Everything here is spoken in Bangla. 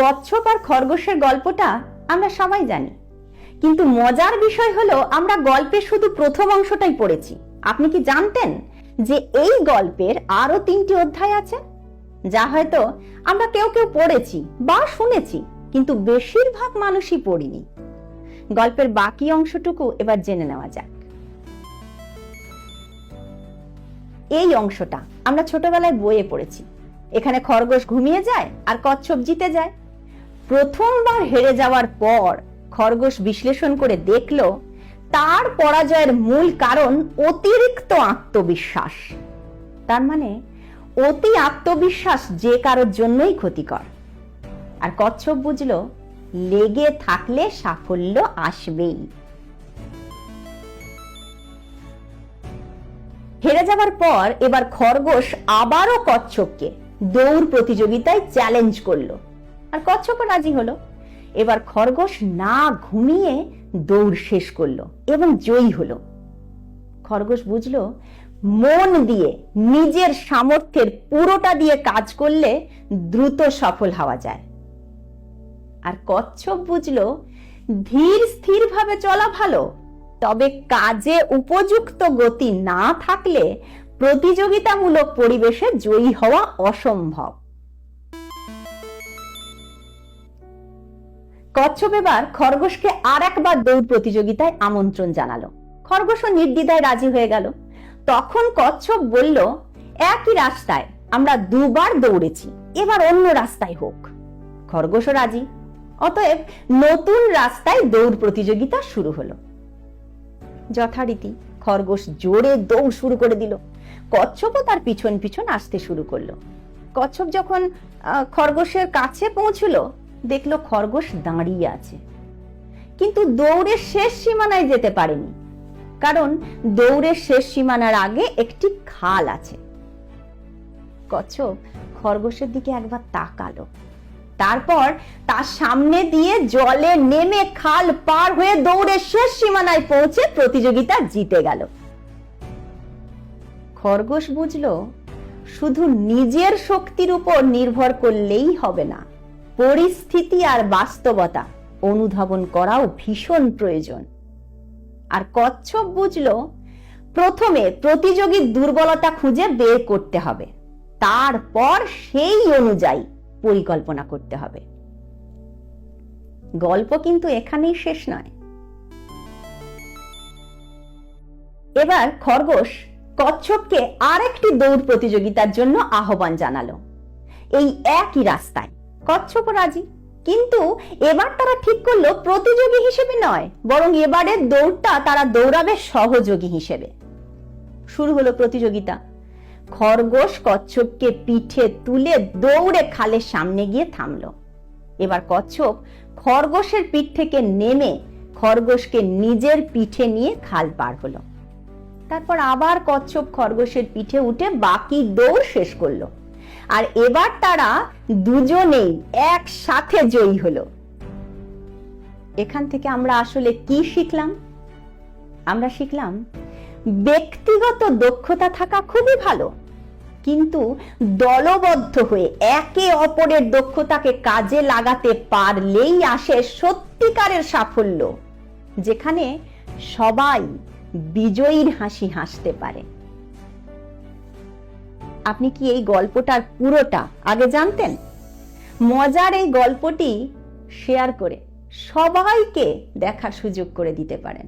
কচ্ছপ আর খরগোশের গল্পটা আমরা সবাই জানি। কিন্তু মজার বিষয় হলো আমরা গল্পের শুধু প্রথম অংশটাই পড়েছি। আপনি কি জানতেন যে এই গল্পের আরও তিনটি অধ্যায় আছে? যা হয়তো আমরা কেউ কেউ পড়েছি বা শুনেছি, কিন্তু বেশিরভাগ মানুষই পড়িনি। গল্পের বাকি অংশটুকু এবার জেনে নেওয়া যাক। এই অংশটা আমরা ছোটবেলায় বইয়ে পড়েছি। এখানে খরগোশ ঘুমিয়ে যায় আর কচ্ছপ জিতে যায়। প্রথমবার হেরে যাওয়ার পর খরগোশ বিশ্লেষণ করে দেখল, তার পরাজয়ের মূল কারণ অতিরিক্ত আত্মবিশ্বাস। তার মানে অতি আত্মবিশ্বাস যে কারোর জন্যই ক্ষতিকর। আর কচ্ছপ বুঝলো, লেগে থাকলে সাফল্য আসবেই। হেরে যাবার পর এবার খরগোশ আবারও কচ্ছপকে দৌড় প্রতিযোগিতায় চ্যালেঞ্জ করল। আর কচ্ছপও রাজি হলো। এবার খরগোশ না ঘুমিয়ে দৌড় শেষ করল এবং জয়ী হলো। খরগোশ বুঝলো, মন দিয়ে, নিজের সামর্থ্যের পুরোটা দিয়ে কাজ করলে দ্রুত সফল হওয়া যায়। আর কচ্ছপ বুঝলো, ধীর স্থিরভাবে চলা ভালো, তবে কাজে উপযুক্ত গতি না থাকলে প্রতিযোগিতামূলক পরিবেশে জয়ী হওয়া অসম্ভব। কচ্ছপ এবার খরগোশকে আর একবার দৌড় প্রতিযোগিতায় আমন্ত্রণ জানালো। খরগোশও নির্দ্বিধায় রাজি হয়ে গেল। তখন কচ্ছপ বলল, একই রাস্তায় আমরা দুবার দৌড়েছি, এবার অন্য রাস্তায় হোক। খরগোশও রাজি। অতএব নতুন রাস্তায় দৌড় প্রতিযোগিতা শুরু হলো। যথারীতি খরগোশ জোরে দৌড় শুরু করে দিল। কচ্ছপও তার পিছন পিছন আসতে শুরু করল। কচ্ছপ যখন খরগোশের কাছে পৌঁছলো দেখল খরগোশ দাঁড়িয়ে আছে। কিন্তু দৌড়ের শেষ সীমানায় যেতে পারেনি, কারণ দৌড়ের শেষ সীমানার আগে একটি খাল আছে। কচ্ছপ খরগোশের দিকে একবার তাকালো। তারপর তার সামনে দিয়ে জলে নেমে খাল পার হয়ে দৌড়ের শেষ সীমানায় পৌঁছে প্রতিযোগিতা জিতে গেল। খরগোশ বুঝলো, শুধু নিজের শক্তির উপর নির্ভর করলেই হবে না। পরিস্থিতি আর বাস্তবতা অনুধাবন করাও ভীষণ প্রয়োজন। আর কচ্ছপ বুঝলো, প্রথমে প্রতিযোগীর দুর্বলতা খুঁজে বের করতে হবে। তারপর সেই অনুযায়ী পরিকল্পনা করতে হবে। গল্প কিন্তু এখানেই শেষ নয়। এবার খরগোশ কচ্ছপকে আরেকটি দৌড় প্রতিযোগিতার জন্য আহ্বান জানালো। এই একই রাস্তায়। কচ্ছপ রাজি। কিন্তু এবার তারা ঠিক করল প্রতিযোগী হিসেবে নয়, বরং এবারের দৌড়টা তারা দৌড়াবে সহযোগী হিসেবে। শুরু হলো প্রতিযোগিতা। খরগোশ কচ্ছপকে পিঠে তুলে দৌড়ে খালের সামনে গিয়ে থামলো। এবার কচ্ছপ খরগোশের পিঠ থেকে নেমে খরগোশকে নিজের পিঠে নিয়ে খাল পার হলো। তারপর আবার কচ্ছপ খরগোশের পিঠে উঠে বাকি দৌড় শেষ করল। আর এবার তারা দুজনেই একসাথে জয়ী হলো। এখান থেকে আমরা আসলে কি শিখলাম? আমরা শিখলাম, ব্যক্তিগত দক্ষতা থাকা খুবই ভালো, কিন্তু দলবদ্ধ হয়ে একে অপরের দক্ষতাকে কাজে লাগাতে পারলেই আসে সত্যিকারের সাফল্য, যেখানে সবাই বিজয়ীর হাসি হাসতে পারে। আপনি কি এই গল্পটার পুরোটা আগে জানতেন? মজার এই গল্পটি শেয়ার করে সবাইকে দেখার সুযোগ করে দিতে পারেন।